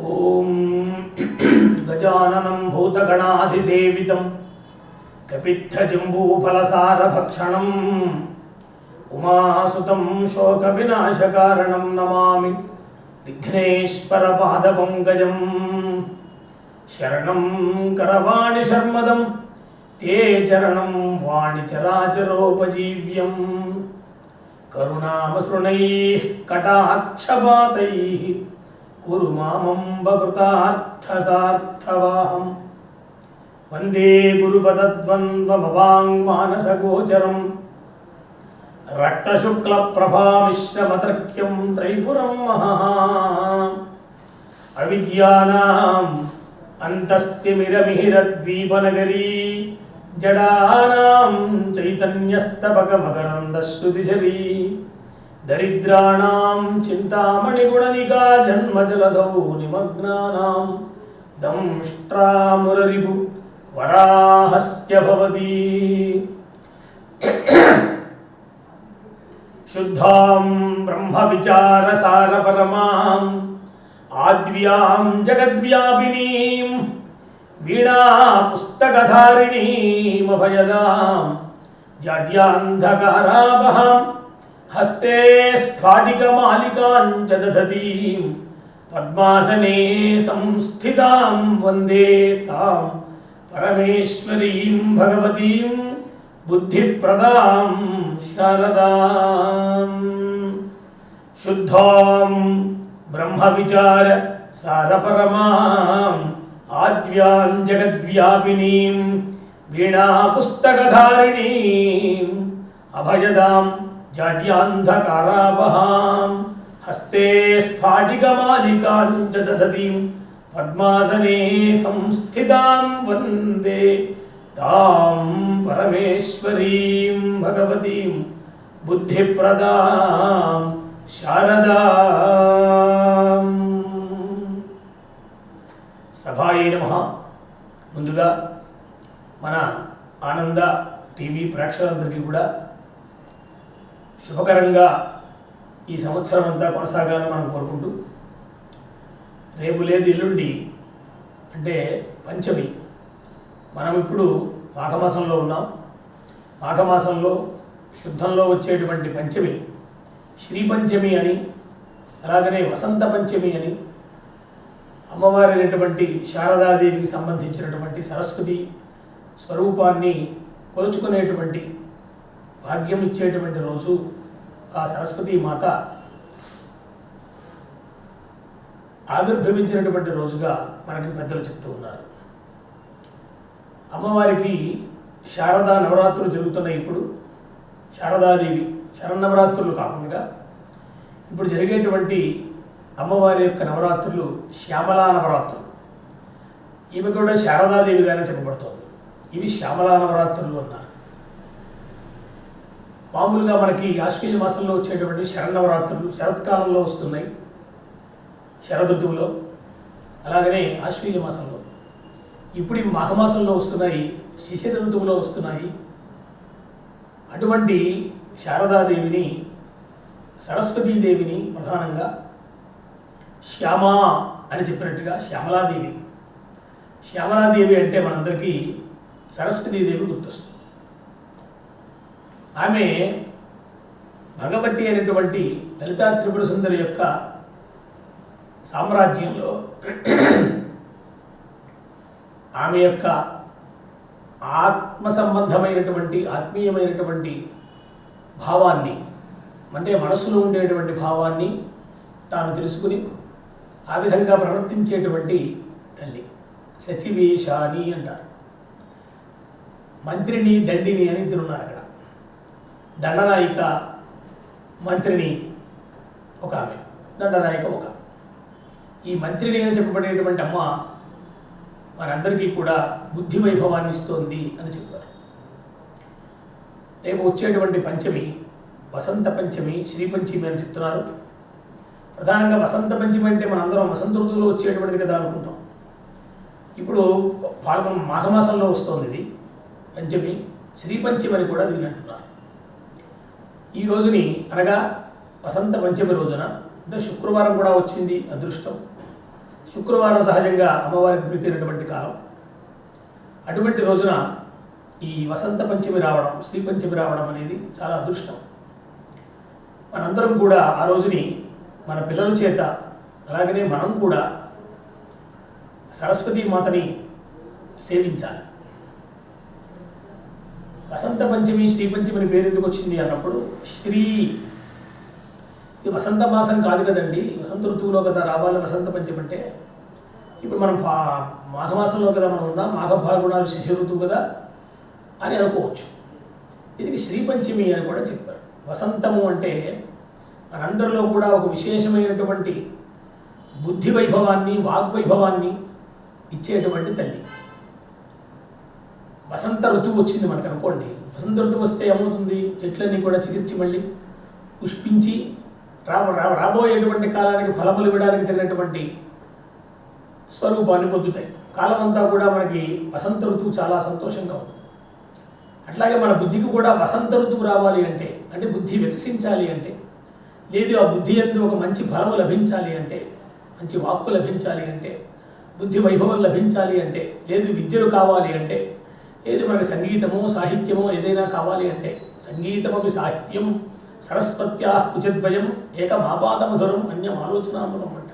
ఓం గజాననం భూతగణాధిసేవితం కపిత్థజింబూఫలసారభక్షణం ఉమాసుతం శోకవినాశకారణం నమామి విఘ్నేశ్వరపాదపంకజం శరణం కరవాణి శర్మదం తే చరణం వాణి చరాచరోపజీవ్యం కరుణామసృణై కటాక్షపాతై कुरु मामम्बकृतार्थसार्थवाहम् वन्दे गुरुपदद्वन्द्वमवाङ्मानसगोचरम् रक्तशुक्लप्रभामिश्रमतर्क्यं त्रैपुरं महः अविद्यानाम् अन्तस्तिमिरमिहिरद्वीपनगरी जडानां चैतन्यस्तबकमकरन्दश्रुतिझरी दरिद्राणां चिन्तामणिगुणनिका जन्मजलधौ निमग्नानां दंष्ट्रामुररिपु वराहस्य भवति। शुद्धां ब्रह्मविचारसारपरमाम् आद्व्यां जगद्व्यापिनीं वीणापुस्तकधारिणीमभयदां जाड्यान्धकारावहां हस्ते स्फाटिकमालिकां च दधतीं पद्मासने संस्थितां वंदे तां परमेश्वरीं भगवतीं बुद्धिप्रदां शारदाम्। शुद्धां ब्रह्मविचार, सारपरमाम् आद्यां जगद्व्यापिनीं वीणापुस्तकधारिणीम् अभयदां జాట్యాంధకారాపహాం హస్తే స్ఫాటికమాలికాం చ దదతీం పద్మాసనే సంస్థితాం వందే తాం పరమేశ్వరీం భగవతీం బుద్ధిప్రదాం శారదాం సభాయే నమ ముందుగా మన ఆనంద టీవీ ప్రేక్షకులందరికీ కూడా శుభకరంగా ఈ సంవత్సరం అంతా కొనసాగాలని మనం కోరుకుంటూ రేపు లేదు ఎల్లుండి అంటే పంచమి. మనం ఇప్పుడు మాఘమాసంలో ఉన్నాం. మాఘమాసంలో శుద్ధంలో వచ్చేటువంటి పంచమి శ్రీ పంచమి అని అలాగనే వసంత పంచమి అని అమ్మవారి అయినటువంటి శారదాదేవికి సంబంధించినటువంటి సరస్వతి స్వరూపాన్ని కొలుచుకునేటువంటి భాగ్యం ఇచ్చేటువంటి రోజు ఆ సరస్వతి మాత ఆవిర్భవించినటువంటి రోజుగా మనకి పెద్దలు చెప్తూ ఉన్నారు. అమ్మవారికి శారదా నవరాత్రులు జరుగుతున్నాయి ఇప్పుడు. శారదాదేవి శరన్నవరాత్రులు కాకుండా ఇప్పుడు జరిగేటువంటి అమ్మవారి యొక్క నవరాత్రులు శ్యామలా నవరాత్రులు. ఇవి కూడా శారదాదేవిగానే చెప్పబడుతోంది. ఇవి శ్యామలా నవరాత్రులు అన్నారు. మామూలుగా మనకి ఆశ్వీజ మాసంలో వచ్చేటువంటి శరన్నవరాత్రులు శరత్కాలంలో వస్తున్నాయి. శరదృతువులో అలాగనే ఆశ్వీజ మాసంలో. ఇప్పుడు ఇవి మాఘమాసంలో వస్తున్నాయి శిశిర ఋతువులో వస్తున్నాయి. అటువంటి శారదాదేవిని సరస్వతీదేవిని ప్రధానంగా శ్యామ అని చెప్పినట్టుగా శ్యామలాదేవి. శ్యామలాదేవి అంటే మనందరికీ సరస్వతీదేవి గుర్తొస్తుంది. ఆమె భగవతి అయినటువంటి లలితా త్రిపుర సుందరి యొక్క సామ్రాజ్యంలో ఆమె యొక్క ఆత్మ సంబంధమైనటువంటి ఆత్మీయమైనటువంటి భావాన్ని అంటే మనస్సులో ఉండేటువంటి భావాన్ని తాను తెలుసుకుని ఆ విధంగా ప్రవర్తించేటువంటి తల్లి. సచివేషాని అంటారు. మంత్రిని దండిని అని ఇద్దరు ఉన్నారు దండనాయిక మంత్రిని ఒక ఆమె. దండనాయిక ఒక ఈ మంత్రిని అని చెప్పబడేటువంటి అమ్మ మనందరికీ కూడా బుద్ధి వైభవాన్ని ఇస్తోంది అని చెప్పారు. రేపు వచ్చేటువంటి పంచమి వసంత పంచమి శ్రీ పంచమి అని చెప్తున్నారు. ప్రధానంగా వసంత పంచమి అంటే మనందరం వసంత ఋతువులో వచ్చేటువంటిది కదా అనుకుంటాం. ఇప్పుడు పాల్గొన మాఘమాసంలో వస్తోంది ఇది. పంచమి శ్రీ పంచమి అని కూడా దీని అంటున్నారు. ఈ రోజుని అనగా వసంత పంచమి రోజున అంటే శుక్రవారం కూడా వచ్చింది అదృష్టం. శుక్రవారం సహజంగా అమ్మవారికి ప్రీతైనటువంటి కాలం. అటువంటి రోజున ఈ వసంత పంచమి రావడం శ్రీ పంచమి రావడం అనేది చాలా అదృష్టం. మనందరం కూడా ఆ రోజుని మన పిల్లల చేత అలాగనే మనం కూడా సరస్వతీ మాతని సేవించాలి. వసంత పంచమి శ్రీ పంచమి అని పేరు ఎందుకు వచ్చింది అన్నప్పుడు శ్రీ ఇది వసంత మాసం కాదు కదండి వసంత ఋతువులో కదా రావాలి వసంత పంచమి అంటే. ఇప్పుడు మనం పా మాఘమాసంలో కదా మనం ఉన్నాం మాఘ భాగుణాలు శిశు ఋతువు కదా అని అనుకోవచ్చు. దీనికి శ్రీ పంచమి అని కూడా చెప్పారు. వసంతము అంటే మనందరిలో కూడా ఒక విశేషమైనటువంటి బుద్ధి వైభవాన్ని వాగ్వైభవాన్ని ఇచ్చేటువంటి తల్లి. వసంత ఋతువు వచ్చింది మనకు అనుకోండి వసంత ఋతువు వస్తే ఏమవుతుంది? చెట్లన్నీ కూడా చిగిర్చి మళ్ళీ పుష్పించి రా రా- రాబోయేటువంటి కాలానికి ఫలములు ఇవ్వడానికి తగినటువంటి స్వరూపాన్ని పొందుతాయి. కాలం అంతా కూడా మనకి వసంత ఋతువు చాలా సంతోషంగా ఉంటుంది. అట్లాగే మన బుద్ధికి కూడా వసంత ఋతువు రావాలి అంటే అంటే బుద్ధి వికసించాలి అంటే లేదు ఆ బుద్ధి ఎందు ఒక మంచి ఫలము లభించాలి అంటే మంచి వాక్కు లభించాలి అంటే బుద్ధి వైభవం లభించాలి అంటే లేదు విద్యలు కావాలి అంటే ఏది మనకి సంగీతము సాహిత్యము ఏదైనా కావాలి అంటే సంగీతమపి సాహిత్యం సరస్వత్యా కుచద్వయం ఏకమాపాదమధురం అన్యం ఆలోచనామృతం అంట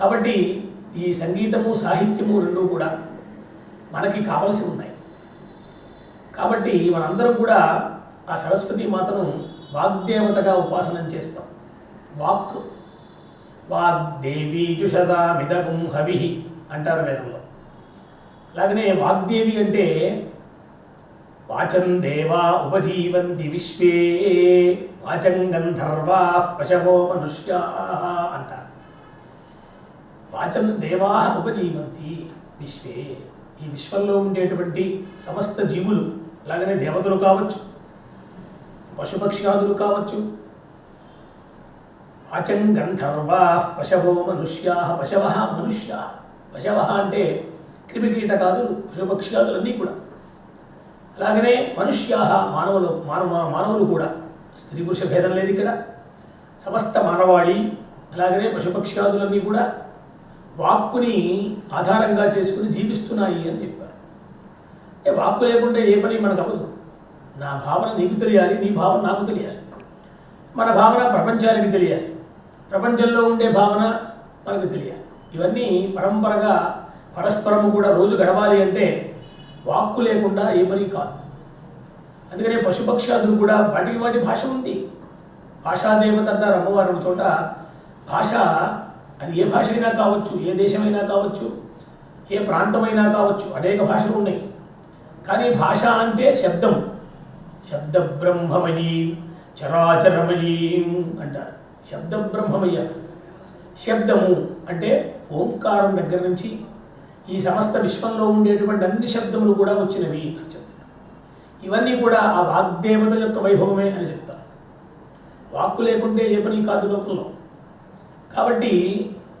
కాబట్టి ఈ సంగీతము సాహిత్యము రెండు కూడా మనకి కావలసి ఉన్నాయి. కాబట్టి మనందరం కూడా ఆ సరస్వతి మాతను వాగ్దేవతగా ఉపాసనం చేస్తాం. వాక్ వాగ్దేవి జుషదామిదగుం హవి అంటారు వేదంలో. అలాగనే వాగ్దేవి అంటే వాచం దేవా ఉపజీవంతి విశ్వే వాచం గంధర్వా పశవో మనుష్యా అంటారు. వాచం దేవా ఉపజీవంతి విశ్వే. ఈ విశ్వంలో ఉండేటువంటి సమస్త జీవులు అలాగనే దేవతలు కావచ్చు పశుపక్ష్యాదులు కావచ్చు వాచం గంధర్వా పశవో మనుష్యా పశవ మనుష్యా. పశవ అంటే క్రిమికీటకాదులు పశుపక్ష్యాదులు అన్నీ కూడా. అలాగనే మనుష్యాహ మానవులు మానవ మానవులు కూడా. స్త్రీ పురుష భేదం లేదు ఇక్కడ. సమస్త మానవాళి అలాగనే పశుపక్ష్యాదులన్నీ కూడా వాక్కుని ఆధారంగా చేసుకుని జీవిస్తున్నాయి అని చెప్పారు. ఏ వాక్కు లేకుండా ఏ పని మనకు అవ్వదు నా భావన నీకు తెలియాలి నీ భావన నాకు తెలియాలి. మన భావన ప్రపంచానికి తెలియాలి. ప్రపంచంలో ఉండే భావన మనకు తెలియాలి. ఇవన్నీ పరంపరగా పరస్పరము కూడా రోజు గడవాలి అంటే వాక్కు లేకుండా ఏ పని కాదు. అందుకనే పశుపక్షాదులు కూడా వాటికి వాటి భాష ఉంది. భాషాదేవత అంటారు అమ్మవారు చోట భాష అది ఏ భాష అయినా కావచ్చు ఏ దేశమైనా కావచ్చు ఏ ప్రాంతమైనా కావచ్చు అనేక భాషలు ఉన్నాయి. కానీ భాష అంటే శబ్దం. శబ్ద బ్రహ్మమయీ చరాచరమయీ అంటారు. శబ్ద బ్రహ్మమయ్య శబ్దము అంటే ఓంకారం దగ్గర నుంచి ఈ సమస్త విశ్వంలో ఉండేటువంటి అన్ని శబ్దములు కూడా వచ్చినవి అని చెప్తారు. ఇవన్నీ కూడా ఆ వాగ్దేవత యొక్క వైభవమే అని చెప్తారు. వాక్కు లేకుంటే ఏ పని కాదు లోకంలో. కాబట్టి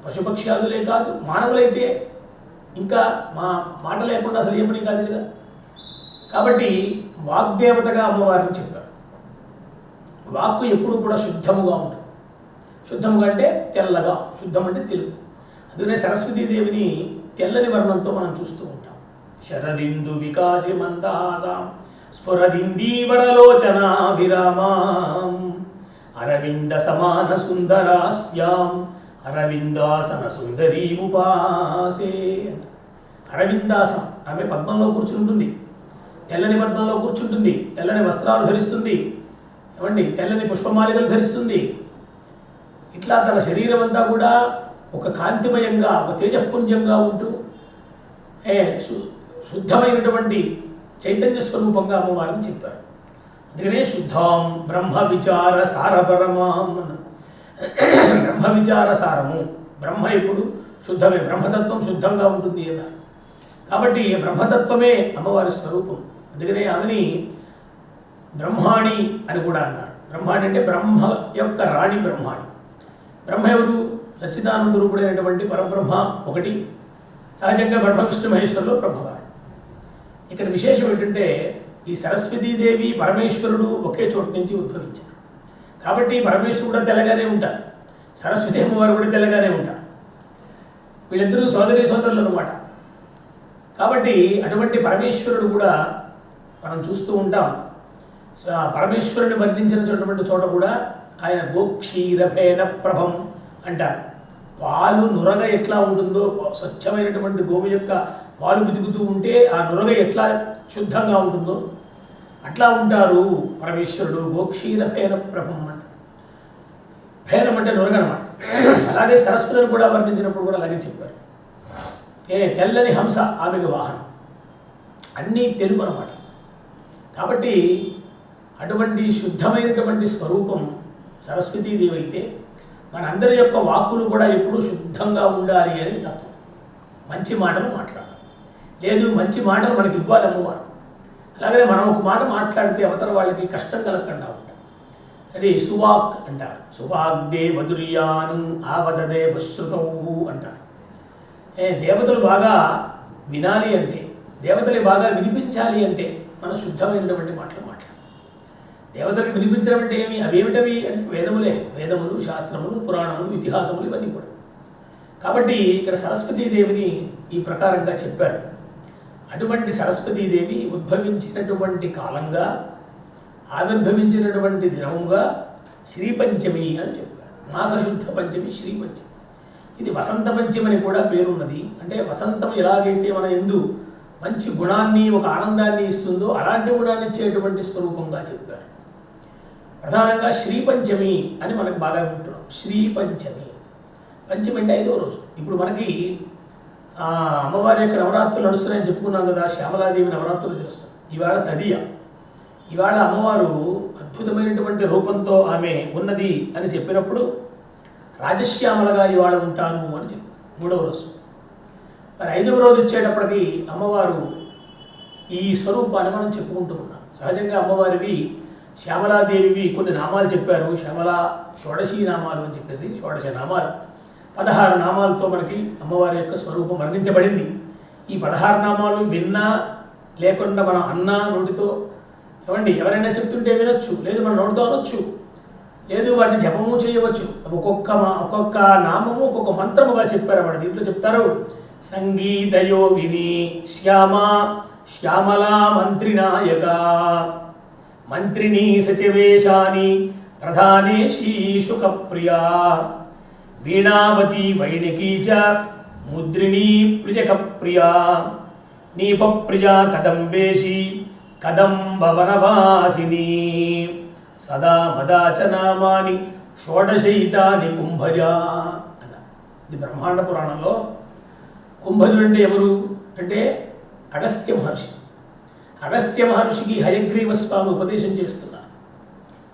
పశుపక్ష్యాదులే కాదు మానవులైతే ఇంకా మా మాట లేకుండా అసలు ఏ పని కాదు కదా. కాబట్టి వాగ్దేవతగా అమ్మవారిని చెప్పారు వాక్కు ఎప్పుడు కూడా శుద్ధముగా ఉంటుంది శుద్ధముగా అంటే తెల్లగా శుద్ధం అంటే తెలుగు అందుకనే సరస్వతీదేవిని తెల్లని వర్ణంతో మనం చూస్తూ ఉంటాం. శరదిందు వికాసి మందహాసాం స్ఫురదిందీవరలోచనాభిరామాం అరవింద సమాన సుందరాస్యాం అరవిందాసన సుందరీముపాసే ఉపాసే అరవిందాసనం ఆమె పద్మంలో కూర్చుంటుంది. తెల్లని పద్మంలో కూర్చుంటుంది. తెల్లని వస్త్రాలు ధరిస్తుంది. ఏమండి? తెల్లని పుష్పమాలికలు ధరిస్తుంది. ఇట్లా తన శరీరం అంతా కూడా ఒక కాంతిమయంగా ఒక తేజఃపుంజంగా ఉంటూ ఏ శు- శుద్ధమైనటువంటి చైతన్య స్వరూపంగా అమ్మవారిని చెప్పారు. అందుకనే శుద్ధాం బ్రహ్మ విచార సారపరమాం బ్రహ్మ విచార సారము. బ్రహ్మ ఎప్పుడు శుద్ధమే. బ్రహ్మతత్వం శుద్ధంగా ఉంటుంది కదా కాబట్టి బ్రహ్మతత్వమే అమ్మవారి స్వరూపం. అందుకనే ఆమెని బ్రహ్మాణి అని కూడా అన్నారు. బ్రహ్మాణి అంటే బ్రహ్మ యొక్క రాణి బ్రహ్మాణి. బ్రహ్మ ఎవరు? సచ్చిదానంద రూపుడైనటువంటి పరబ్రహ్మ ఒకటి సహజంగా బ్రహ్మ విష్ణు మహేశ్వరులు బ్రహ్మవారు. ఇక్కడ విశేషం ఏంటంటే ఈ సరస్వతీదేవి పరమేశ్వరుడు ఒకే చోటు నుంచి ఉద్భవించారు. కాబట్టి పరమేశ్వరుడు కూడా తెల్లగానే ఉంటారు. సరస్వతి అమ్మవారు కూడా తెల్లగానే ఉంటారు. వీళ్ళిద్దరూ సోదరి సోదరులు అనమాట కాబట్టి అటువంటి పరమేశ్వరుడు కూడా మనం చూస్తూ ఉంటాం. పరమేశ్వరుని వర్ణించినటువంటి చోట కూడా ఆయన గోక్షీరఫేన ప్రభం. అంటారు. పాలు నురగ ఎట్లా ఉంటుందో స్వచ్ఛమైనటువంటి గోవు యొక్క పాలు బితుకుతూ ఉంటే ఆ నురగ ఎట్లా శుద్ధంగా ఉంటుందో అట్లా ఉంటారు పరమేశ్వరుడు గోక్షీర ఫేన ప్రభం అంట. ఫేనం అంటే నురగ అనమాట అలాగే సరస్వతిని కూడా వర్ణించినప్పుడు కూడా అలాగే చెప్పారు. ఏ తెల్లని హంస ఆమెకు వాహనం. అన్నీ తెలుపు అనమాట కాబట్టి అటువంటి శుద్ధమైనటువంటి స్వరూపం సరస్వతీదేవి అయితే మనందరి యొక్క వాక్కులు కూడా ఎప్పుడూ శుద్ధంగా ఉండాలి అని తత్వం. మంచి మాటలు మాట్లాడాలి. లేదు మంచి మాటలు మనకి ఇవ్వాలి అమ్మవారు. అలాగనే మనం ఒక మాట మాట్లాడితే అవతల వాళ్ళకి కష్టం కలగకుండా ఉంటాం. అది సువాక్ అంటారు. సువాగ్దే మధుర్యాను ఆవదదే పశ్రుతవు అంటారు. ఏ దేవతలు బాగా వినాలి అంటే దేవతలు బాగా వినిపించాలి అంటే మనం శుద్ధమైనటువంటి మాటలు మాట్లాడాలి. దేవతలకు వినిపించడం అంటే ఏమి? అవేమిటవి అంటే వేదములే. వేదములు శాస్త్రములు పురాణములు ఇతిహాసములు ఇవన్నీ కూడా. కాబట్టి ఇక్కడ సరస్వతీదేవిని ఈ ప్రకారంగా చెప్పారు. అటువంటి సరస్వతీదేవి ఉద్భవించినటువంటి కాలంగా ఆవిర్భవించినటువంటి దినముగా శ్రీపంచమి అని చెప్పారు. మాఘశుద్ధ పంచమి శ్రీపంచమి. ఇది వసంత పంచమి అని కూడా పేరున్నది. అంటే వసంతం ఎలాగైతే మన ఎందు మంచి గుణాన్ని ఒక ఆనందాన్ని ఇస్తుందో అలాంటి గుణాన్ని ఇచ్చేటువంటి స్వరూపంగా చెప్పారు. ప్రధానంగా శ్రీ పంచమి అని మనకు బాగా వింటున్నాం. శ్రీ పంచమి పంచమి అంటే ఐదవ రోజు. ఇప్పుడు మనకి అమ్మవారి యొక్క నవరాత్రులు నడుస్తున్నాయని చెప్పుకున్నాం కదా శ్యామలాదేవి నవరాత్రులు చేస్తాం ఇవాళ తదియ. ఇవాళ అమ్మవారు అద్భుతమైనటువంటి రూపంతో ఆమె ఉన్నది అని చెప్పినప్పుడు రాజశ్యామలగా ఇవాళ ఉంటాను అని చెప్పి మూడవ రోజు. మరి ఐదవ రోజు వచ్చేటప్పటికి అమ్మవారు ఈ స్వరూపాన్ని మనం చెప్పుకుంటూ ఉన్నాం. సహజంగా అమ్మవారివి శ్యామలాదేవివి కొన్ని నామాలు చెప్పారు. శ్యామల షోడశీ నామాలు అని చెప్పేసి షోడశ నామాలు. పదహారు నామాలతో మనకి అమ్మవారి యొక్క స్వరూపం వర్ణించబడింది. ఈ పదహారు నామాలు విన్నా లేకుండా మనం అన్నా నోటితో ఏమండి ఎవరైనా చెప్తుంటే వినొచ్చు లేదు మన నోటితో అనొచ్చు లేదు వాటిని జపము చేయవచ్చు. ఒక్కొక్క మా- ఒక్కొక్క నామము ఒక్కొక్క మంత్రముగా చెప్పారు అన్నమాట. దీంట్లో చెప్తారు సంగీత యోగిని శ్యామ శ్యామలా మంత్రినాయక. మంత్రిని సచివేశాని ప్రధానేశీ శుకప్రియా వీణావతి వైణికీ చ ముద్రిణీ ప్రియక ప్రియా నీపప్రియా కదంబేశి కదంబవనవాసిని. సదా మదాచ నామాని షోడశయితాని కుంభజ అన్న. ఇది బ్రహ్మాండ పురాణంలో కుంభజుడు అంటే ఎవరు? అంటే అగస్త్య మహర్షి. అగస్త్య మహర్షికి హయగ్రీవ స్వామి ఉపదేశం చేస్తున్నారు.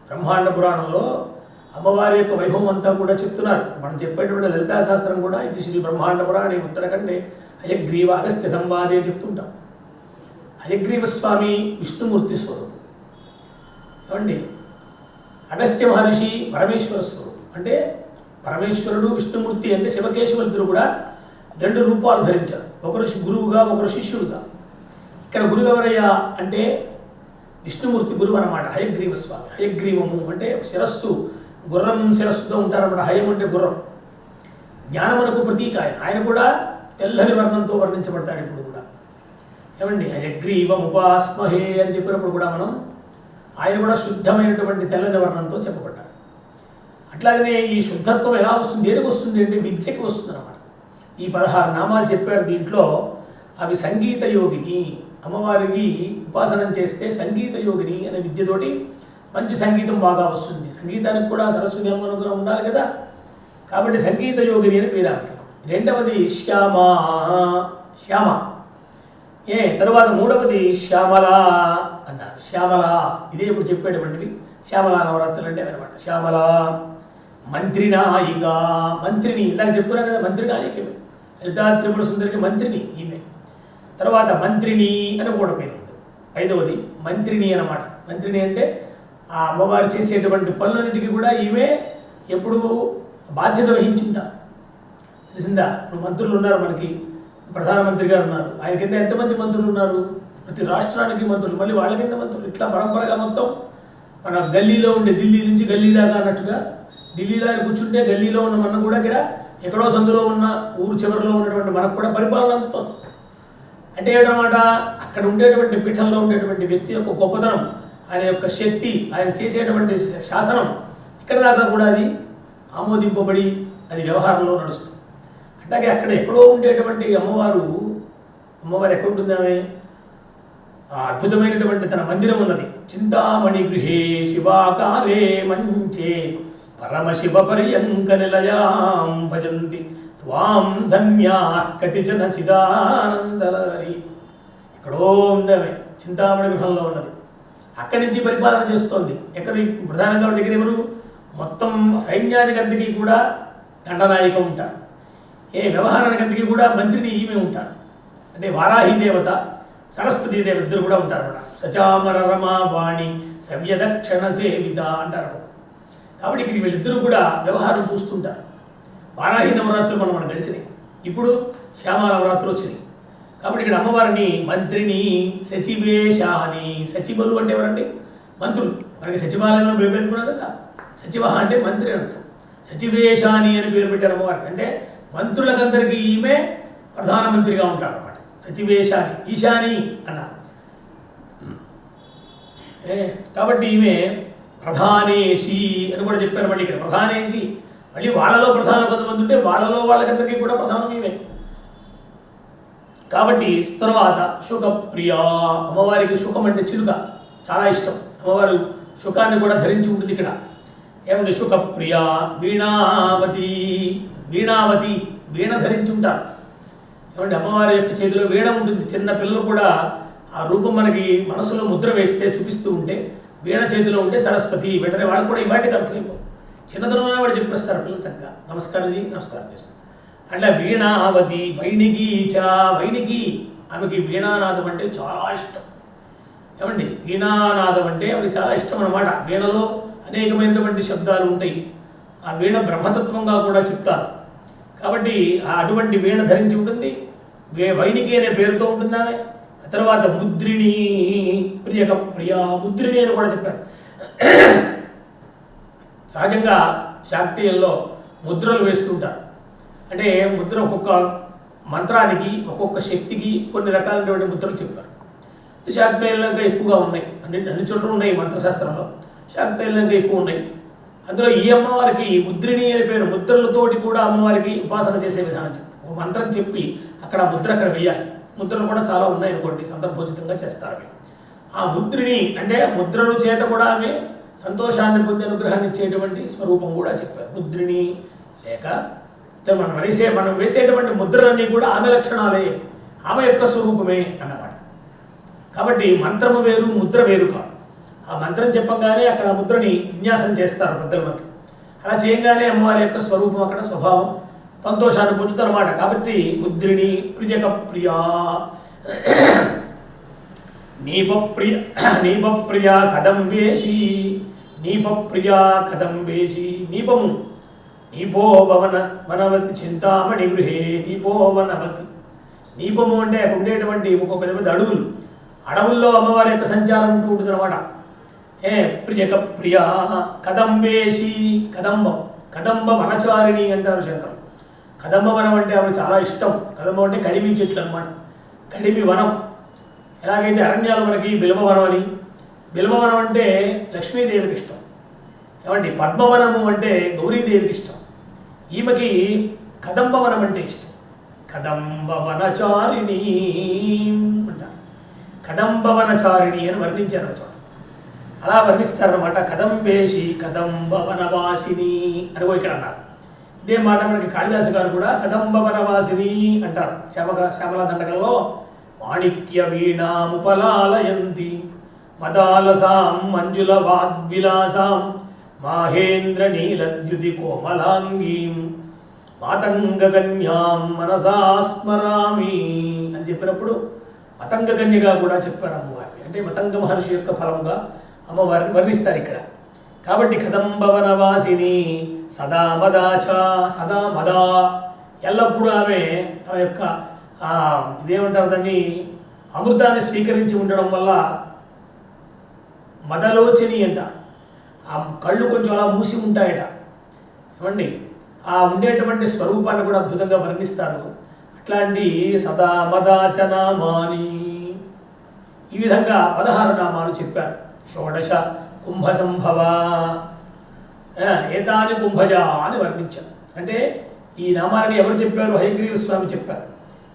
బ్రహ్మాండ పురాణంలో అమ్మవారి యొక్క వైభవం అంతా కూడా చెప్తున్నారు. మనం చెప్పేటువంటి లలితా శాస్త్రం కూడా ఇది శ్రీ బ్రహ్మాండ పురాణి ఉత్తరకండే హయగ్రీవ అగస్త్య సంవాదే చెప్తుంటాం. హయగ్రీవ స్వామి విష్ణుమూర్తి స్వరూపం. ఏమండి? అగస్త్య మహర్షి పరమేశ్వర స్వరూపం. అంటే పరమేశ్వరుడు విష్ణుమూర్తి అంటే శివకేశవులిద్దరు కూడా రెండు రూపాలు ధరించారు. ఒకరు శి- గురువుగా ఒకరు శిష్యుడుగా. ఇక్కడ గురువు ఎవరయ్యా అంటే విష్ణుమూర్తి గురువు అనమాట హయగ్రీవ స్వామి. హయగ్రీవము అంటే శిరస్సు గుర్రం శిరస్సుతో ఉంటారన్నమాట హయం అంటే గుర్రం. జ్ఞానమునకు ప్రతీక ఆయన. ఆయన కూడా తెల్లని వర్ణంతో వర్ణించబడతాడు ఇప్పుడు కూడా. ఏమండి? హయగ్రీవం ఉపాస్మహే అని చెప్పినప్పుడు కూడా మనం ఆయన కూడా శుద్ధమైనటువంటి తెల్లని వర్ణంతో చెప్పబడ్డారు అట్లాగనే ఈ శుద్ధత్వం ఎలా వస్తుంది దేనికి వస్తుంది అంటే విద్యకి వస్తుంది అనమాట ఈ పదహారు నామాలు చెప్పారు దీంట్లో అవి సంగీత యోగిని అమ్మవారికి ఉపాసనం చేస్తే సంగీత యోగిని అనే విద్యతోటి మంచి సంగీతం బాగా వస్తుంది. సంగీతానికి కూడా సరస్వతి అమ్మ అనుగ్రహం ఉండాలి కదా? కాబట్టి సంగీత యోగిని అని పేరు ఆమెకి. రెండవది శ్యామ. శ్యామ. ఏ తరువాత మూడవది శ్యామల అన్నారు. శ్యామల ఇదే ఇప్పుడు చెప్పేటువంటివి శ్యామల నవరాత్రులు అంటే అనమాట శ్యామల మంత్రినాయిక మంత్రిని ఇందాక చెప్పుకున్నా కదా మంత్రినాయికమే లలితా త్రిపుర సుందరికి మంత్రిని. ఈ తర్వాత మంత్రిని అని కూడా పేరు ఉంది. ఐదవది మంత్రిని అన్నమాట. మంత్రిని అంటే ఆ అమ్మవారు చేసేటువంటి పనులన్నిటికీ కూడా ఈమె ఎప్పుడు బాధ్యత వహించుంటారు తెలిసిందా? ఇప్పుడు మంత్రులు ఉన్నారు మనకి. ప్రధానమంత్రి గారు ఉన్నారు. ఆయన కింద ఎంతమంది మంత్రులు ఉన్నారు? ప్రతి రాష్ట్రానికి మంత్రులు మళ్ళీ వాళ్ళ కింద మంత్రులు. ఇట్లా పరంపరగా మొత్తం మన గల్లీలో ఉండే ఢిల్లీ నుంచి గల్లీ దాకా అన్నట్టుగా ఢిల్లీలో ఆయన కూర్చుంటే గల్లీలో ఉన్న మన కూడా ఇక్కడ ఎక్కడో సందులో ఉన్న ఊరు చివరిలో ఉన్నటువంటి మనకు కూడా పరిపాలన అందుతోంది. అంటే ఏమిటన్నమాట? అక్కడ ఉండేటువంటి పీఠంలో ఉండేటువంటి వ్యక్తి యొక్క గొప్పతనం ఆయన యొక్క శక్తి ఆయన చేసేటువంటి శాసనం ఇక్కడ దాకా కూడా అది ఆమోదింపబడి అది వ్యవహారంలో నడుస్తుంది. అట్లాగే అక్కడ ఎక్కడో ఉండేటువంటి అమ్మవారు అమ్మవారు ఎక్కడ ఉంటుందామే ఆ అద్భుతమైనటువంటి తన మందిరం ఉన్నది. చింతామణి గృహే శివాకారే మంచే పరమశివ పర్యంక నిలయాం భజంతి. త్వాం ధన్యా కతిచన చిదానందలరి ఎక్కడో ఉంది చింతామణి గృహంలో ఉన్నది. అక్కడి నుంచి పరిపాలన చేస్తోంది. ఎక్కడ ప్రధానంగా దగ్గర ఎవరు? మొత్తం సైన్యానికి కూడా దండనాయక ఉంటారు ఏ వ్యవహారానికి అంతకీ కూడా మంత్రిని ఈమె ఉంటారు అంటే వారాహి దేవత సరస్వతి దేవ ఇద్దరు కూడా ఉంటారు అన్నమాట. సచామర రమా వాణి సవ్యదక్షణ సేవిత అంటారు. కాబట్టి ఇక్కడ వీళ్ళిద్దరూ కూడా వ్యవహారం చూస్తుంటారు. వారాహి నవరాత్రులు మనం మనం గడిచినాయి ఇప్పుడు శ్యామ నవరాత్రులు వచ్చినాయి కాబట్టి ఇక్కడ అమ్మవారిని మంత్రిని సచివేశాని సచివులు అంటే ఎవరండి? మంత్రులు. మనకి సచివాలయంలో పేరు పెట్టుకున్నాం కదా. సచివ అంటే మంత్రి అర్థం. సచివేశాని అని పేరు పెట్టారు అమ్మవారికి అంటే మంత్రులకందరికీ ఈమె ప్రధానమంత్రిగా ఉంటారు అన్నమాట. సచివేశాని ఈశాని అన్నారు ఏ, కాబట్టి ఈమె ప్రధానేషి అని కూడా చెప్పారు మళ్ళీ ఇక్కడ. ప్రధానేషి మళ్ళీ వాళ్ళలో ప్రధాన కొంతమంది ఉంటే వాళ్ళలో వాళ్ళకందరికీ కూడా ప్రధానం ఇవే. కాబట్టి తర్వాత శుకప్రియ. అమ్మవారికి శుకం అంటే చిలుక. చాలా ఇష్టం. అమ్మవారు శుకాన్ని కూడా ధరించి ఉంటుంది ఇక్కడ. ఏమంటే శుకప్రియ వీణావతి వీణావతి వీణ ధరించి ఉంటారు. ఏమంటే అమ్మవారి యొక్క చేతిలో వీణ ఉంటుంది. చిన్న పిల్లలు కూడా ఆ రూపం మనకి మనసులో ముద్ర వేస్తే చూపిస్తూ ఉంటే వీణ చేతిలో ఉంటే సరస్వతి వెంటనే వాళ్ళు కూడా ఇవాటికి అర్థమైపోతుంది. చిన్నతనంలో వాడు చెప్పేస్తారు పిల్లలు చక్కగా. నమస్కారం జీ నమస్కారం చేస్తారు అట్లా వీణావతి వైణికి చా వైణికి ఆమెకి వీణానాదం అంటే చాలా ఇష్టం. ఏమండి? వీణానాదం అంటే ఆమెకి చాలా ఇష్టం అనమాట వీణలో అనేకమైనటువంటి శబ్దాలు ఉంటాయి. ఆ వీణ బ్రహ్మతత్వంగా కూడా చెప్తారు. కాబట్టి ఆ అటువంటి వీణ ధరించి ఉంటుంది. వే వైణికి అనే పేరుతో ఉంటుంది ఆమె. ఆ తర్వాత ముద్రిణి ప్రియక ప్రియ ముద్రిణి అని కూడా చెప్పారు. సహజంగా శాక్తీయంలో ముద్రలు వేస్తుంటారు. అంటే ముద్ర ఒక్కొక్క మంత్రానికి ఒక్కొక్క శక్తికి కొన్ని రకాలైనటువంటి ముద్రలు చెప్తారు. శాక్తీయంలో ఇంకా ఎక్కువగా ఉన్నాయి. అన్ని అన్ని చోట్ల ఉన్నాయి మంత్రశాస్త్రంలో. శాక్తీయంలో ఇంకా ఎక్కువ ఉన్నాయి. అందులో ఈ అమ్మవారికి ముద్రిణి అనే పేరు ముద్రలతోటి కూడా అమ్మవారికి ఉపాసన చేసే విధానం చెప్పి ఒక మంత్రం చెప్పి అక్కడ ముద్ర అక్కడ వేయాలి. ముద్రలు కూడా చాలా ఉన్నాయి అనుకోండి సందర్భోచితంగా చేస్తారు అవి. ఆ ముద్రిని అంటే ముద్రలు చేత కూడా ఆమె సంతోషాన్ని పొంది అనుగ్రహాన్ని ఇచ్చేటువంటి స్వరూపం కూడా చెప్పారు. ముద్రిని లేక మనం వేసే మనం వేసేటువంటి ముద్రలన్నీ కూడా ఆమె లక్షణాలే ఆమె యొక్క స్వరూపమే అన్నమాట. కాబట్టి మంత్రము వేరు ముద్ర వేరు కాదు. ఆ మంత్రం చెప్పంగానే అక్కడ ఆ ముద్రని విన్యాసం చేస్తారు పెద్దలు మనకి. అలా చేయగానే అమ్మవారి యొక్క స్వరూపం అక్కడ స్వభావం సంతోషాన్ని పొందుతారన్నమాట కాబట్టి ముద్రిణి ప్రియక ప్రియా నీపప్రియ నీపప్రియ కదంబేషి. నీపప్రియ కదంబేషి నీపము. నీపో భవన వనవతి చింతామణి గృహే నీపోవనవతి నీపము అంటే ఉండేటువంటి ఒక్కొక్క పెద్ద పెద్ద అడవులు అడవుల్లో అమ్మవారి యొక్క సంచారం ఉంటూ ఉంటుంది అనమాట ఏ ప్రియక ప్రియా కదంబేషి కదంబం. కదంబ వనచారిణి అంటారు శంకరం. కదంబ వనం అంటే ఆమె చాలా ఇష్టం. కదంబం అంటే కడిమి చెట్లు అనమాట కడిమి వనం. ఎలాగైతే అరణ్యాలు మనకి బిల్వవనం అని బిల్వవనం అంటే లక్ష్మీదేవికి ఇష్టం. ఏమండి? పద్మవనము అంటే గౌరీదేవికి ఇష్టం. ఈమెకి కదంబవనం అంటే ఇష్టం. కదంబవనచారిణి అంటారు కదంబవనచారిణి అని వర్ణించారు ఆ చోట అలా వర్ణిస్తారనమాట కదంబేషి కదంబవనవాసిని అని ఇక్కడ అన్నారు. ఇదే మాట మనకి కాళిదాసు గారు కూడా కదంబవనవాసిని అంటారు. శ్యామక శ్యామలా దండకంలో మాణిక్య వీణాముపలాలయంతి. మదాలసాం మంజుల వాద్విలాసాం మాహేంద్ర నీలద్యుతి కోమలాంగీం మాతంగకన్యాం మనసా స్మరామి అని చెప్పినప్పుడు మతంగకన్యగా కూడా చెప్పారు అమ్మవారిని. అంటే మతంగ మహర్షి యొక్క ఫలముగా అమ్మవారిని వర్ణిస్తారు ఇక్కడ. కాబట్టి కదంబవనవాసిని సదా మదాచ సదా మదా ఎల్లప్పుడూ ఆమె తన యొక్క ఇదేమంటారు దాన్ని అమృతాన్ని స్వీకరించి ఉండడం వల్ల మదలోచని అంట. ఆ కళ్ళు కొంచెం అలా మూసి ఉంటాయట. ఏమండి? ఆ ఉండేటువంటి స్వరూపాన్ని కూడా అద్భుతంగా వర్ణిస్తారు. అట్లాంటి సదా మదాచనామాని. ఈ విధంగా పదహారు నామాలు చెప్పారు. షోడశ కుంభ సంభవ ఏతాని కుంభజ అని వర్ణించారు. అంటే ఈ నామాలని ఎవరు చెప్పారు? హయగ్రీవ స్వామి చెప్పారు.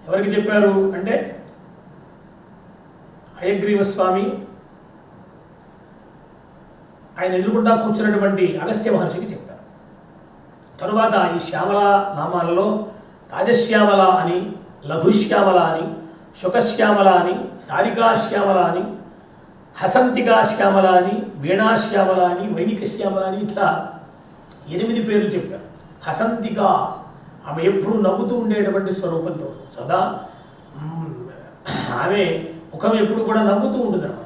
ఎవరికి చెప్పారు? అంటే హయగ్రీవ స్వామి ఆయన ఎదురుకుండా కూర్చున్నటువంటి అగస్త్య మహర్షికి చెప్తారు. తరువాత ఈ శ్యామల నామాలలో రాజశ్యామల అని లఘుశ్యామల అని శుకశ్యామల అని సారికాశ్యామల అని హసంతికా శ్యామల అని వీణాశ్యామల అని వైణిక శ్యామల అని ఇట్లా ఎనిమిది పేర్లు చెప్పారు హసంతిక ఆమె ఎప్పుడు నవ్వుతూ ఉండేటువంటి స్వరూపంతో సదా ఆమె ముఖం ఎప్పుడు కూడా నవ్వుతూ ఉంటుంది అన్నమాట.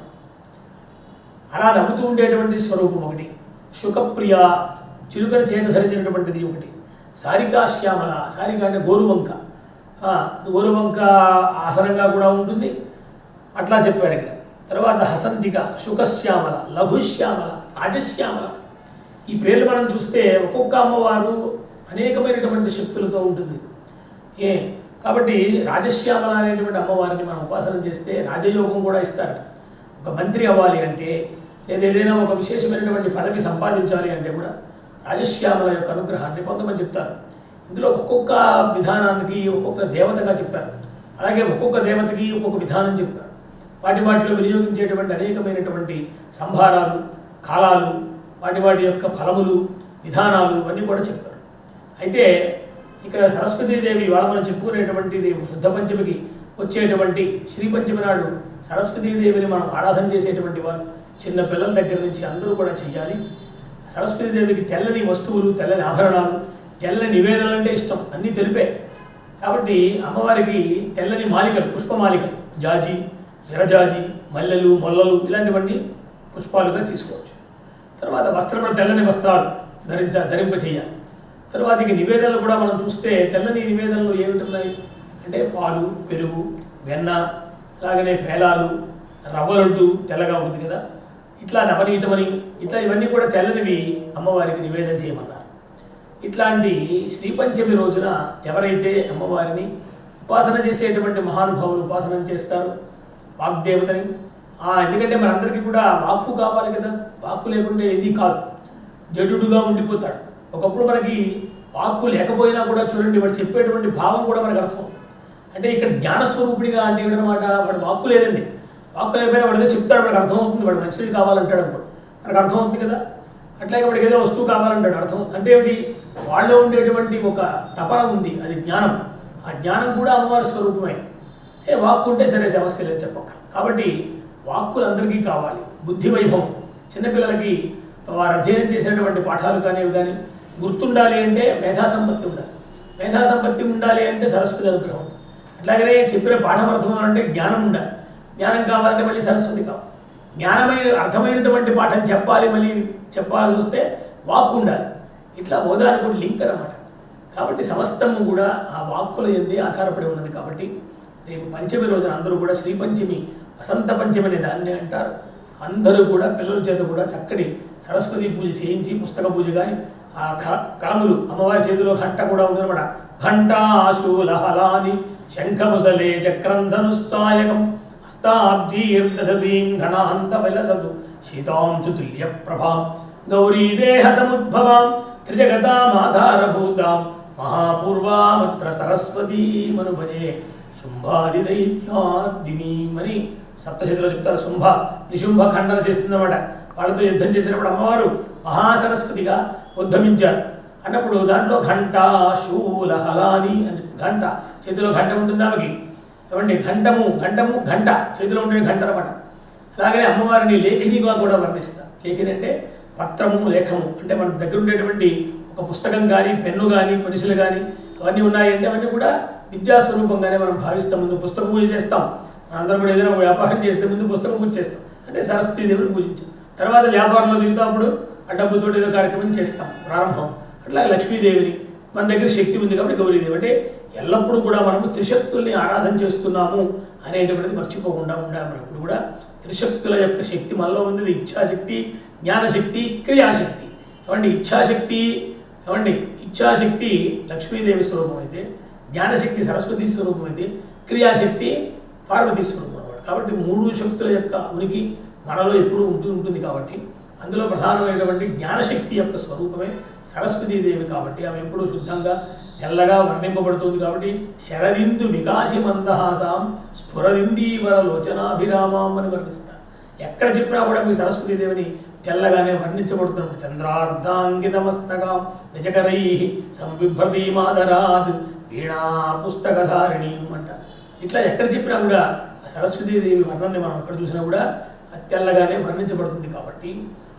అలా నవ్వుతూ ఉండేటువంటి స్వరూపం ఒకటి. శుకప్రియ చిలుకల చేత ధరించినటువంటిది ఒకటి. సారికా శ్యామల సారిక అంటే గోరువంక. గోరువంక ఆసనంగా కూడా ఉంటుంది. అట్లా చెప్పారు ఇక్కడ. తర్వాత హసంతిక శుకశ్యామల లఘుశ్యామల రాజశ్యామల. ఈ పేర్లు మనం చూస్తే ఒక్కొక్క అమ్మవారు అనేకమైనటువంటి శక్తులతో ఉంటుంది. ఏ కాబట్టి రాజశ్యామల అనేటువంటి అమ్మవారిని మనం ఉపాసన చేస్తే రాజయోగం కూడా ఇస్తారు. ఒక మంత్రి అవ్వాలి అంటే లేదా ఏదైనా ఒక విశేషమైనటువంటి పదవి సంపాదించాలి అంటే కూడా రాజశ్యామల యొక్క అనుగ్రహాన్ని పొందమని చెప్తారు. ఇందులో ఒక్కొక్క విధానానికి ఒక్కొక్క దేవతగా చెప్పారు. అలాగే ఒక్కొక్క దేవతకి ఒక్కొక్క విధానం చెప్తారు. వాటి వాటిలో వినియోగించేటువంటి అనేకమైనటువంటి సంభారాలు కాలాలు వాటి వాటి యొక్క ఫలములు విధానాలు ఇవన్నీ కూడా చెప్తారు. అయితే ఇక్కడ సరస్వతీదేవి ఇవాళ మనం చెప్పుకునేటువంటిది శుద్ధ పంచమికి వచ్చేటువంటి శ్రీపంచమి నాడు సరస్వతీదేవిని మనం ఆరాధన చేసేటువంటి వారు. చిన్న పిల్లల దగ్గర నుంచి అందరూ కూడా చెయ్యాలి. సరస్వతీదేవికి తెల్లని వస్తువులు తెల్లని ఆభరణాలు తెల్లని నివేదనలు అంటే ఇష్టం. అన్నీ తెలిపే. కాబట్టి అమ్మవారికి తెల్లని మాలికలు పుష్పమాలికలు. జాజి విరజాజి మల్లెలు మొల్లలు ఇలాంటివన్నీ పుష్పాలుగా తీసుకోవచ్చు. తర్వాత వస్త్రములు తెల్లని వస్త్రాలు ధరించ ధరింప చేయాలి తర్వాత ఇక నివేదనలు కూడా మనం చూస్తే తెల్లని నివేదనలు ఏమిటున్నాయి అంటే పాలు పెరుగు వెన్న అలాగనే పేలాలు రవ్వ లడ్డు తెల్లగా ఉంటుంది కదా. ఇట్లా నవనీతమని ఇట్లా ఇవన్నీ కూడా తెల్లనివి అమ్మవారికి నివేదన చేయమన్నారు. ఇట్లాంటి శ్రీపంచమి రోజున ఎవరైతే అమ్మవారిని ఉపాసన చేసేటువంటి మహానుభావులు ఉపాసన చేస్తారు వాగ్దేవతని ఆ, ఎందుకంటే మనందరికీ కూడా వాక్కు కావాలి కదా వాక్కు లేకుంటే ఏది కాదు. జడుడుగా ఉండిపోతాడు. ఒకప్పుడు మనకి వాక్కు లేకపోయినా కూడా చూడండి వాడు చెప్పేటువంటి భావం కూడా మనకు అర్థం అంటే ఇక్కడ జ్ఞానస్వరూపుడిగా అంటే ఏంటనమాట వాడు వాక్కు లేదండి వాక్కు లేకపోయినా వాడు ఏదో చెప్తాడు వాడికి అర్థమవుతుంది. వాడు మంచిది కావాలంటాడు అనుకో. మనకు అర్థమవుతుంది కదా? అట్లాగే వాడికి ఏదో వస్తువు కావాలంటాడు. అర్థం అంటే ఏమిటి? వాళ్ళలో ఉండేటువంటి ఒక తపన ఉంది. అది జ్ఞానం. ఆ జ్ఞానం కూడా అమ్మవారి స్వరూపమే. ఏ వాక్కు ఉంటే సరే సమస్య లేదు చెప్పక కాబట్టి వాక్కులు అందరికీ కావాలి. బుద్ధి వైభవం. చిన్నపిల్లలకి వారు అధ్యయనం చేసినటువంటి పాఠాలు కానీ కానీ గుర్తుండాలి అంటే మేధా సంపత్తి ఉండాలి. మేధా సంపత్తి ఉండాలి అంటే సరస్వతి అనుగ్రహం. అట్లాగనే చెప్పిన పాఠం అర్థం అంటే జ్ఞానం ఉండాలి. జ్ఞానం కావాలంటే మళ్ళీ సరస్వతి కావాలి. జ్ఞానమైన అర్థమైనటువంటి పాఠం చెప్పాలి మళ్ళీ చెప్పాల్సి వస్తే వాక్కు ఉండాలి. ఇట్లా ఓదానికి కూడా లింక్ అనమాట కాబట్టి సమస్తము కూడా ఆ వాక్కుల ఎందే ఆధారపడి ఉన్నది కాబట్టి రేపు పంచమి రోజున అందరూ కూడా శ్రీ పంచమి వసంత పంచమి అనే దాన్ని అంటారు. అందరూ కూడా పిల్లల చేత కూడా చక్కటి సరస్వతి పూజ చేయించి పుస్తక పూజ కానీ ఆ కలములు అమ్మవారి చేతిలో ఘంట కూడా ఉందన్నమాట ఘంటాశూల హలాని శంఖముసలే చక్రంధనుస్తాయకం హస్తాబ్జీర్దధీం ఘనాంత విలసతు శీతాంశుతుల్య ప్రభాం గౌరీదేహ సముద్భవాం త్రిజగతామాధారభూతాం మహాపూర్వామత్ర సరస్వతీ మనుభజే శుంభాది దైత్యాదినీమని సప్తశతిలో చెప్తారు. శుంభ నిశుంభ ఖండన చేస్తుందన్నమాట. వాళ్ళతో యుద్ధం చేసినప్పుడు అమ్మవారు మహాసరస్వతిగా ఉద్యమించారు అన్నప్పుడు దాంట్లో ఘంట శూల హలాని అని ఘంట చేతిలో ఘంట ఉంటుంది ఆమెకి. ఏమండి? ఘంటము ఘంటము ఘంట. చేతిలో ఉండే ఘంట అనమాట అలాగనే అమ్మవారిని లేఖినిగా కూడా వర్ణిస్తారు. లేఖిని అంటే పత్రము లేఖము. అంటే మన దగ్గర ఉండేటువంటి ఒక పుస్తకం కానీ పెన్ను కానీ పెన్సిల్ కానీ అవన్నీ ఉన్నాయంటే అవన్నీ కూడా విద్యాస్వరూపంగానే మనం భావిస్తాం. ముందు పుస్తక పూజ చేస్తాం. మనందరం కూడా ఏదైనా వ్యాపారం చేస్తే ముందు పుస్తకం పూజ చేస్తాం. అంటే సరస్వతీ దేవుని పూజించాం తర్వాత వ్యాపారంలో దిగుతాప్పుడు ఆ డబ్బుతో ఏదో కార్యక్రమం చేస్తాం. ప్రారంభం. అట్లా లక్ష్మీదేవిని మన దగ్గర శక్తి ఉంది కాబట్టి గౌరీదేవి. అంటే ఎల్లప్పుడూ కూడా మనము త్రిశక్తుల్ని ఆరాధన చేస్తున్నాము అనేటువంటిది మర్చిపోకుండా ఉండాలి. మనం ఇప్పుడు కూడా త్రిశక్తుల యొక్క శక్తి మనలో ఉంది ఇచ్ఛాశక్తి జ్ఞానశక్తి క్రియాశక్తి. ఏమండి? ఇచ్ఛాశక్తి ఏమండి? ఇచ్ఛాశక్తి లక్ష్మీదేవి స్వరూపం అయితే జ్ఞానశక్తి సరస్వతి స్వరూపం అయితే క్రియాశక్తి పార్వతీ స్వరూపం అనమాట కాబట్టి మూడు శక్తుల యొక్క ఉనికి మనలో ఎప్పుడూ ఉంటూ ఉంటుంది కాబట్టి అందులో ప్రధానమైనటువంటి జ్ఞానశక్తి యొక్క స్వరూపమే సరస్వతీదేవి కాబట్టి ఆమె ఎప్పుడూ శుద్ధంగా తెల్లగా వర్ణింపబడుతుంది కాబట్టి శరదిందు వికాసి మందహాసాం స్ఫురదిందీవర లోచనాభిరామాం అని వర్ణిస్తారు. ఎక్కడ చెప్పినా కూడా మీ సరస్వతీదేవిని తెల్లగానే వర్ణించబడుతున్నాడు చంద్రార్ధాంగితమస్తగా నిజకరై సంబిభ్రతి మాదరాద్ వీణా పుస్తకధారిణి అంట. ఇట్లా ఎక్కడ చెప్పినా కూడా ఆ సరస్వతీదేవి వర్ణాన్ని మనం ఎక్కడ చూసినా కూడా తెల్లగానే వర్ణించబడుతుంది కాబట్టి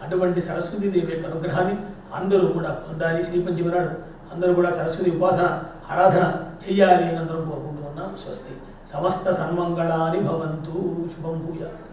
అటువంటి సరస్వతీదేవి యొక్క అనుగ్రహాన్ని అందరూ కూడా పొందాలి. శ్రీ నాడు అందరూ కూడా సరస్వతి ఉపాసన ఆరాధన చెయ్యాలి అని అందరం కోరుకుంటూ ఉన్నాం. స్వస్తి సమస్త సన్మంగళాని భవంతు. శుభం భూయాత్.